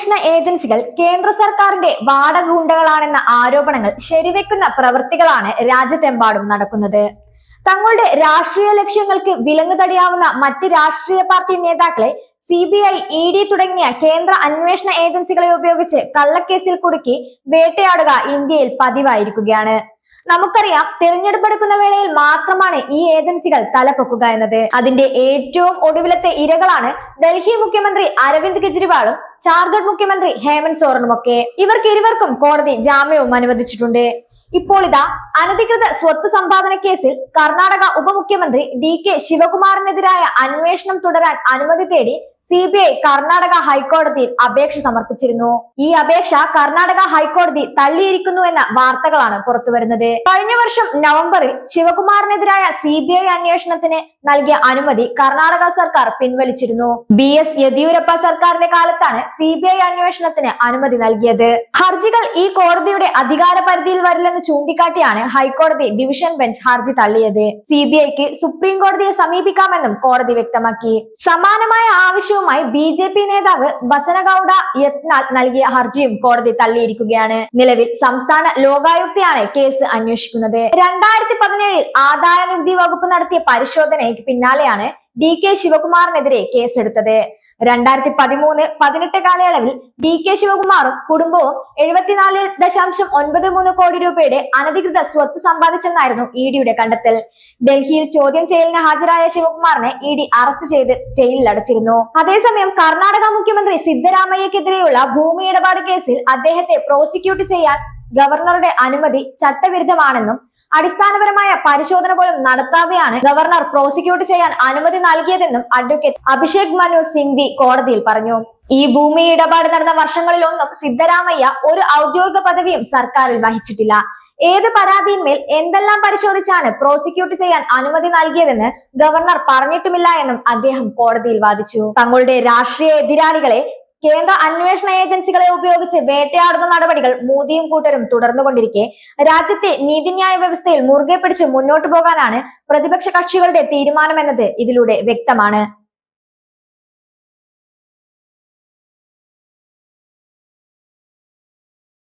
അന്വേഷണ ഏജൻസികൾ കേന്ദ്ര സർക്കാരിന്റെ വാടക ഗുണ്ടകളാണെന്ന ആരോപണങ്ങൾ ശരിവെക്കുന്ന പ്രവൃത്തികളാണ് രാജ്യത്തെമ്പാടും നടക്കുന്നത്. തങ്ങളുടെ രാഷ്ട്രീയ ലക്ഷ്യങ്ങൾക്ക് വിലങ്ങുതടിയാവുന്ന മറ്റ് രാഷ്ട്രീയ പാർട്ടി നേതാക്കളെ C B I E D തുടങ്ങിയ കേന്ദ്ര അന്വേഷണ ഏജൻസികളെ ഉപയോഗിച്ച് കള്ളക്കേസിൽ കുടുക്കി വേട്ടയാടുക ഇന്ത്യയിൽ പതിവായിരിക്കുകയാണ്. നമുക്കറിയാം തിരഞ്ഞെടുപ്പെടുക്കുന്ന വേളയിൽ മാത്രമാണ് ഈ ഏജൻസികൾ തലപ്പൊക്കുക എന്നത്. അതിന്റെ ഏറ്റവും ഒടുവിലത്തെ ഇരകളാണ് ഡൽഹി മുഖ്യമന്ത്രി അരവിന്ദ് കെജ്രിവാളും ജാർഖണ്ഡ് മുഖ്യമന്ത്രി ഹേമന്ത് സോറനും ഒക്കെ ഇവർക്ക് ഇരുവർക്കും കോടതി ജാമ്യവും അനുവദിച്ചിട്ടുണ്ട്. ഇപ്പോൾ ഇതാ അനധികൃത സ്വത്ത് സമ്പാദന കേസിൽ കർണാടക ഉപമുഖ്യമന്ത്രി ഡി കെ ശിവകുമാറിനെതിരായ അന്വേഷണം തുടരാൻ അനുമതി തേടി സി ബി ഐ കർണാടക ഹൈക്കോടതിയിൽ അപേക്ഷ സമർപ്പിച്ചിരുന്നു. ഈ അപേക്ഷ കർണാടക ഹൈക്കോടതി തള്ളിയിരിക്കുന്നു എന്ന വാർത്തകളാണ് പുറത്തുവരുന്നത്. കഴിഞ്ഞ വർഷം നവംബറിൽ ശിവകുമാറിനെതിരായ സി ബി ഐ അന്വേഷണത്തിന് നൽകിയ അനുമതി കർണാടക സർക്കാർ പിൻവലിച്ചിരുന്നു. ബി എസ് യെദ്യൂരപ്പ സർക്കാരിന്റെ കാലത്താണ് സി ബി ഐ അന്വേഷണത്തിന് അനുമതി നൽകിയത്. ഹർജികൾ ഈ കോടതിയുടെ അധികാര പരിധിയിൽ വരില്ലെന്ന് ചൂണ്ടിക്കാട്ടിയാണ് ഹൈക്കോടതി ഡിവിഷൻ ബെഞ്ച് ഹർജി തള്ളിയത്. സി ബി ഐക്ക് സുപ്രീം കോടതിയെ സമീപിക്കാമെന്നും കോടതി വ്യക്തമാക്കി. സമാനമായ ആവശ്യവുമായി ബി ജെ പി നേതാവ് ബസനഗൌഡ യത്നാൽ നൽകിയ ഹർജിയും കോടതി തള്ളിയിരിക്കുകയാണ്. നിലവിൽ സംസ്ഥാന ലോകായുക്തയാണ് കേസ് അന്വേഷിക്കുന്നത്. രണ്ടായിരത്തി പതിനേഴിൽ ആദായ നികുതി വകുപ്പ് നടത്തിയ പരിശോധനയ്ക്ക് പിന്നാലെയാണ് ഡി കെ ശിവകുമാറിനെതിരെ കേസെടുത്തത്. രണ്ടായിരത്തി പതിമൂന്ന് പതിനെട്ട് കാലയളവിൽ ഡി കെ ശിവകുമാറും കുടുംബവും എഴുപത്തിനാല് ദശാംശം ഒൻപത് മൂന്ന് കോടി രൂപയുടെ അനധികൃത സ്വത്ത് സമ്പാദിച്ചെന്നായിരുന്നു ഇ ഡിയുടെ കണ്ടെത്തൽ. ഡൽഹിയിൽ ചോദ്യം ചെയ്യലിന് ഹാജരായ ശിവകുമാറിനെ ഇ ഡി അറസ്റ്റ് ചെയ്ത് ജയിലിൽ അടച്ചിരുന്നു. അതേസമയം കർണാടക മുഖ്യമന്ത്രി സിദ്ധരാമയ്യക്കെതിരെയുള്ള ഭൂമി ഇടപാട് കേസിൽ അദ്ദേഹത്തെ പ്രോസിക്യൂട്ട് ചെയ്യാൻ ഗവർണറുടെ അനുമതി ചട്ടവിരുദ്ധമാണെന്നും അടിസ്ഥാനപരമായ പരിശോധന പോലും നടത്താതെയാണ് ഗവർണർ പ്രോസിക്യൂട്ട് ചെയ്യാൻ അനുമതി നൽകിയതെന്നും അഡ്വക്കേറ്റ് അഭിഷേക് മനു സിംഗ്വി കോടതിയിൽ പറഞ്ഞു. ഈ ഭൂമി ഇടപാട് നടന്ന വർഷങ്ങളിലൊന്നും സിദ്ധരാമയ്യ ഒരു ഔദ്യോഗിക പദവിയും സർക്കാരിൽ വഹിച്ചിട്ടില്ല. ഏത് പരാതിയിന്മേൽ എന്തെല്ലാം പരിശോധിച്ചാണ് പ്രോസിക്യൂട്ട് ചെയ്യാൻ അനുമതി നൽകിയതെന്ന് ഗവർണർ പറഞ്ഞിട്ടുമില്ല എന്നും അദ്ദേഹം കോടതിയിൽ വാദിച്ചു. തങ്ങളുടെ രാഷ്ട്രീയ എതിരാളികളെ കേന്ദ്ര അന്വേഷണ ഏജൻസികളെ ഉപയോഗിച്ച് വേട്ടയാടുന്ന നടപടികൾ മോദിയും കൂട്ടരും തുടർന്നുകൊണ്ടിരിക്കെ. രാജ്യത്തെ നീതിന്യായ വ്യവസ്ഥയിൽ മുറുകെ പിടിച്ച് മുന്നോട്ടു പോകാനാണ് പ്രതിപക്ഷ കക്ഷികളുടെ തീരുമാനമെന്നത് ഇതിലൂടെ വ്യക്തമാണ്.